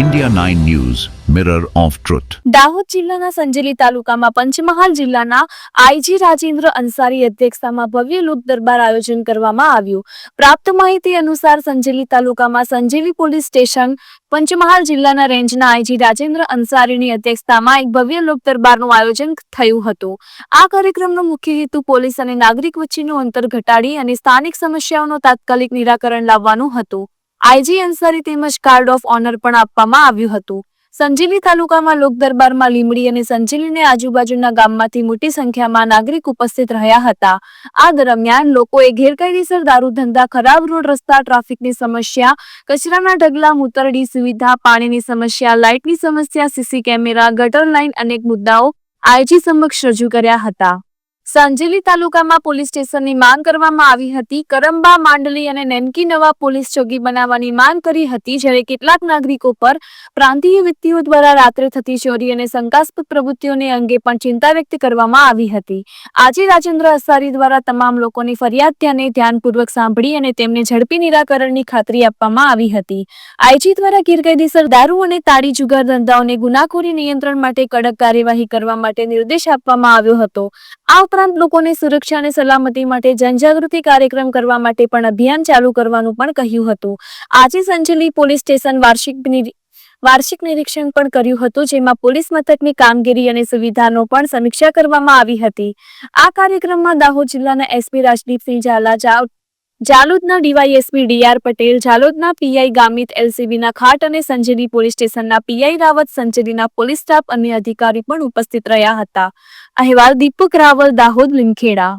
India 9 news mirror of truth Dahod જિલ્લાના સંજેલી તાલુકામાં પંચમહાલ જિલ્લાના આઈજી રાજેન્દ્ર અંસારી અધ્યક્ષતામાં ભવ્ય લોક દરબાર આયોજન કરવામાં આવ્યું. પ્રાપ્ત માહિતી અનુસાર સંજેલી તાલુકામાં સંજેલી પોલીસ સ્ટેશન, પંચમહાલ જિલ્લાના રેન્જના આઈજી રાજેન્દ્ર અંસારીની અધ્યક્ષતામાં એક ભવ્ય લોક દરબારનું આયોજન થયું હતું. આ કાર્યક્રમનો મુખ્ય હેતુ પોલીસ અને નાગરિક વચ્ચેનું અંતર ઘટાડી અને સ્થાનિક સમસ્યાઓનો તાત્કાલિક નિરાકરણ લાવવાનું હતું. આઈજી અંસારી તેમજ કાર્ડ ઓફ ઓનર પણ આપવામાં આવ્યું હતું. સંજીલી તાલુકામાં લોક દરબારમાં લીમડી અને સંજીલીને આજુબાજુના ગામમાંથી મોટી સંખ્યામાં નાગરિક ઉપસ્થિત રહ્યા હતા. આ દરમિયાન લોકોએ ગેરકાયદેસર દારૂ ધંધા, ખરાબ રોડ રસ્તા, ટ્રાફિકની સમસ્યા, કચરાના ઢગલા, મૂતરડી સુવિધા, પાણીની સમસ્યા, લાઇટની સમસ્યા, સીસી કેમેરા, ગટર લાઇન અનેક મુદ્દાઓ આઈજી સમક્ષ રજૂ કર્યા હતા. સંજેલી તાલુકામાં પોલીસ સ્ટેશનની માંગ કરવામાં આવી હતી. કરંબા, માંડલી અને નેનકી નવા પોલીસ ચોકી બનાવવાની માંગ કરી હતી, જ્યારે કેટલાક નાગરિકો પર પ્રાંતીય વ્યક્તિઓ દ્વારા રાત્રે થતી ચોરી અને શંકાસ્પદ પ્રવૃત્તિઓને અંગે પણ ચિંતા વ્યક્ત કરવામાં આવી હતી. આજે રાજેન્દ્ર અસારી દ્વારા તમામ લોકોની ફરિયાદ ધ્યાને ધ્યાનપૂર્વક સાંભળી અને તેમને ઝડપી નિરાકરણની ખાતરી આપવામાં આવી હતી. આઈજી દ્વારા ગેરકાયદેસર દારૂ અને તાળી જુગાર ધંધાઓને ગુનાખોરી નિયંત્રણ માટે કડક કાર્યવાહી કરવા માટે નિર્દેશ આપવામાં આવ્યો હતો. આ ઉપરાંત લોકોની સુરક્ષા અને સલામતી માટે જનજાગૃતિ કાર્યક્રમ કરવા માટે પણ અભિયાન ચાલુ કરવાનું પણ કહ્યું હતું. આજે સંજલી પોલીસ સ્ટેશન વાર્ષિક વાર્ષિક નિરીક્ષણ પણ કર્યું હતું, જેમાં પોલીસ મથકની કામગીરી અને સુવિધાનો પણ સમીક્ષા કરવામાં આવી હતી. આ કાર્યક્રમમાં દાહોદ જિલ્લાના એસપી રાજદીપસિંહ ઝાલા જાલોદના ડીવાયએસપી ડીઆર પટેલ, જાલોદના પીઆઈ ગામિત એલસીબીના ખાટ અને સંજેલી પોલીસ સ્ટેશનના પીઆઈ રાવત સંજેલીના પોલીસ સ્ટાફ અને અધિકારી પણ ઉપસ્થિત રહ્યા હતા. અહેવાલ દીપક રાવલ, દાહોદ લીમખેડા